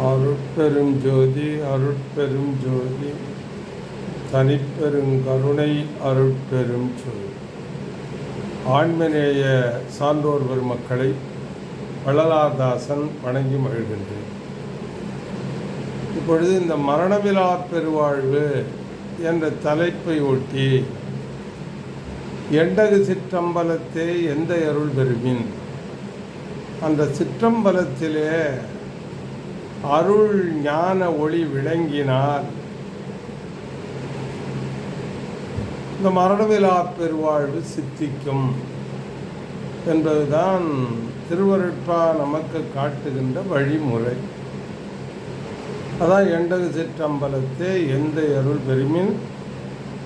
அருட்பெரும் ஜோதி அருட்பெரும் ஜோதி. தனிப்பெருங்கருணை அருட்பெரும் ஜோதி. ஆண்மநேய சான்றோர் பெருமக்களை வள்ளலார்தாசன் வணங்கி மகிழ்கின்றேன். இப்பொழுது இந்த மரணவிழா பெருவாழ்வு என்ற தலைப்பை ஒட்டி எண்டகு சிற்றம்பலத்தே எந்த அருள் பெருமின் அந்த சிற்றம்பலத்திலே அருள் ஞான ஒளி விளங்கினால் இந்த மரணவிழா பெருவாழ்வு சித்திக்கும் என்பதுதான் திருவருட்பா நமக்கு காட்டுகின்ற வழிமுறை. அதான் எண்டது சிற்றம்பலத்தே எந்த அருள் பெருமின்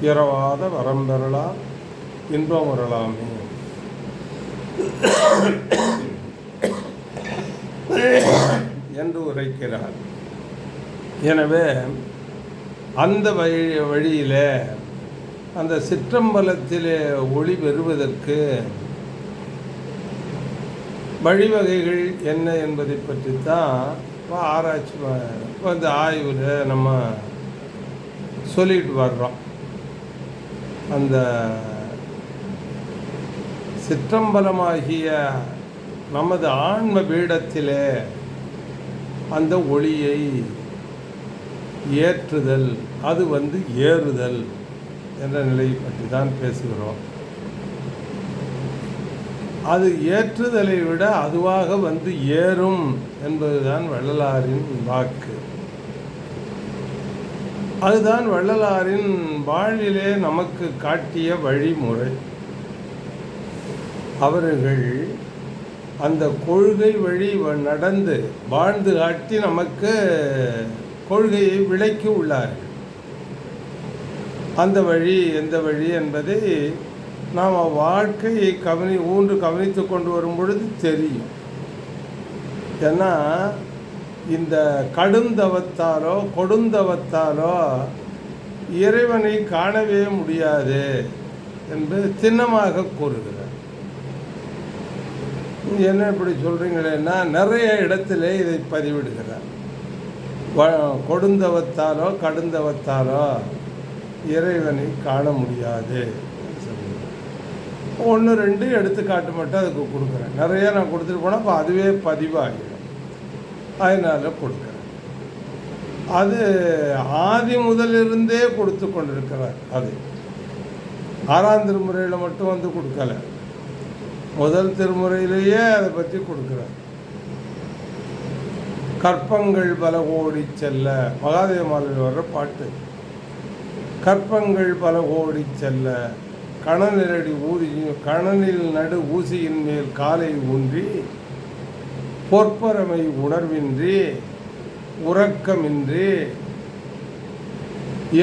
இரவாத வரம் பெறலாம் இன்பம் வரலாமே. என்று உரைக்கிறார். எனவே அந்த வழி வழியில் அந்த சிற்றம்பலத்திலே ஒளி பெறுவதற்கு வழிவகைகள் என்ன என்பதை பற்றி தான் இப்போ ஆராய்ச்சி அந்த ஆய்வில் நம்ம சொல்லிட்டு வர்றோம். அந்த சிற்றம்பலமாகிய நமது ஆன்ம பீடத்திலே அந்த ஒளியை ஏற்றுதல் அது வந்து ஏறுதல் என்ற நிலையை பற்றி தான் பேசுகிறோம். அது ஏற்றுதலை விட அதுவாக வந்து ஏறும் என்பதுதான் வள்ளலாரின் வாக்கு. அதுதான் வள்ளலாரின் வாழ்விலே நமக்கு காட்டிய வழிமுறை. அவர்கள் அந்த கொள்கை வழி நடந்து வாழ்ந்து காட்டி நமக்கு கொள்கையை விளக்கி உள்ளார்கள். அந்த வழி எந்த வழி என்பதை நாம் வாழ்க்கையை கவனி ஊன்று கவனித்து கொண்டு வரும் பொழுது தெரியும். ஏன்னா இந்த கடுந்தவத்தாலோ கொடுந்தவத்தாலோ இறைவனை காணவே முடியாது என்று சின்னமாக கூறுகிறார். என்ன இப்படி சொல்கிறீங்களேன்னா நிறைய இடத்துல இதை பதிவிடுகிறார். கொடுந்தவத்தாலோ கடுந்தவத்தாலோ இறைவனை காண முடியாது ஒன்று ரெண்டு எடுத்துக்காட்டு மட்டும் அதுக்கு கொடுக்குறேன். நிறைய நான் கொடுத்துட்டு போனால் அப்போ அதுவே பதிவாகிடும். அதனால் கொடுக்குறேன். அது ஆதி முதலிருந்தே கொடுத்து கொண்டிருக்கிறார். அது ஆறாம் திருமுறையில் மட்டும் வந்து கொடுக்கல. முதல் திருமுறையிலேயே அதை பற்றி கொடுக்குறார். கற்பங்கள் பல கோடி செல்ல மகாதேவ மாலையில் வர்ற பாட்டு. கற்பங்கள் பல கோடி செல்ல கணநிலடி ஊதி கணனில் நடு ஊசியின் மேல் காலை ஊன்றி பொற்பரமை உணர்வின்றி உறக்கமின்றி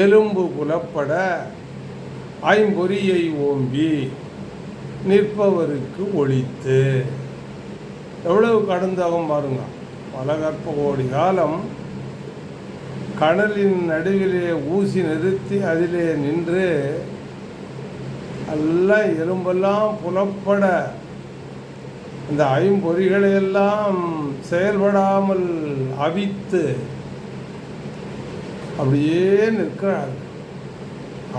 எலும்பு புலப்பட ஐம்பொறியை ஓம்பி நிற்பவருக்கு ஒழித்து. எவ்வளவு கடந்தாகும் பாருங்க பல கற்ப கோடி காலம் கடலின் நடுவிலே ஊசி நிறுத்தி அதிலே நின்று எல்லாம் எலும்பெல்லாம் புலப்பட இந்த ஐம்பொறிகளை எல்லாம் செயல்படாமல் அவித்து அப்படியே நிற்கிறார்கள்.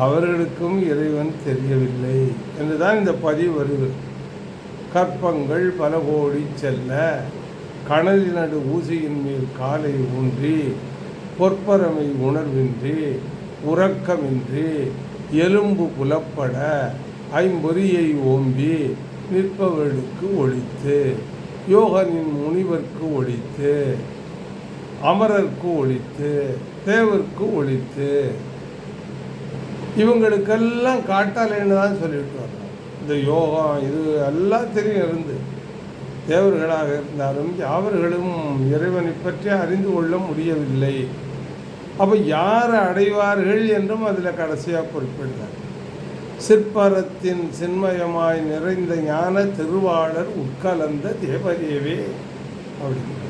அவர்களுக்கும் இறைவன் தெரியவில்லை. என்றுதான் இந்த பதிவு வருகிறது கற்பங்கள் பல கோடி செல்ல கணலில் நடு ஊசியின் மேல் காலை ஊன்றி பொற்பரமை உணர்வின்றி உறக்கமின்றி எலும்பு புலப்பட ஐம்பொறியை ஓம்பி நிற்பவர்களுக்கு ஒழித்து யோகனின் முனிவர்க்கு ஒழித்து அமரர்க்கு ஒழித்து தேவர்க்கு ஒழித்து இவங்களுக்கெல்லாம் காட்டாலேன்னு தான் சொல்லிட்டு வரோம் இந்த யோகம் இது எல்லாத்திலையும் இருந்து. தேவர்களாக இருந்தாலும் அவர்களும் இறைவனை பற்றி அறிந்து கொள்ள முடியவில்லை. அப்போ யார் அடைவார்கள் என்றும் அதில் கடைசியாக குறிப்பிடுறார். சிற்பரத்தின் சின்மயமாய் நிறைந்த ஞான திருவாளர் உட்கலந்த தேவதேவே அப்படின்னு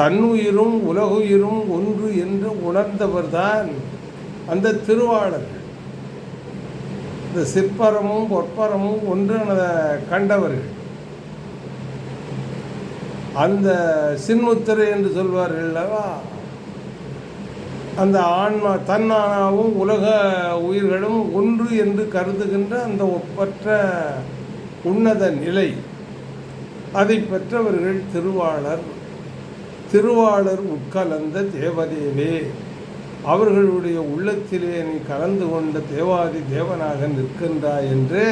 தன்னுயிரும் உலகுயிரும் ஒன்று என்று உணர்ந்தவர்தான் அந்த திருவாளர்கள் இந்த சிற்பரமும் பொற்பரமும் ஒன்றுனதை கண்டவர்கள். அந்த சின்முத்திரை என்று சொல்வார்கள் அல்லவா? அந்த ஆன்மா தன்னானாவும் உலக உயிர்களும் ஒன்று என்று கருதுகின்ற அந்த ஒப்பற்ற உன்னத நிலை அதை பெற்றவர்கள் திருவாளர் திருவாளர் உட்கலந்த தேவதேவே. அவர்களுடைய உள்ளத்திலே நீ கலந்து கொண்ட தேவாதி தேவனாக நிற்கின்றாய் என்று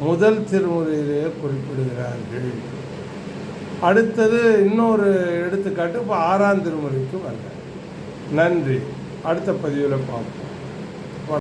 முதல் திருமுறையிலே குறிப்பிடுகிறார்கள். அடுத்தது இன்னொரு எடுத்துக்காட்டு இப்போ ஆறாம் திருமுறைக்கு வந்தேன் நன்றி. அடுத்த பதிவில் பார்ப்போம்.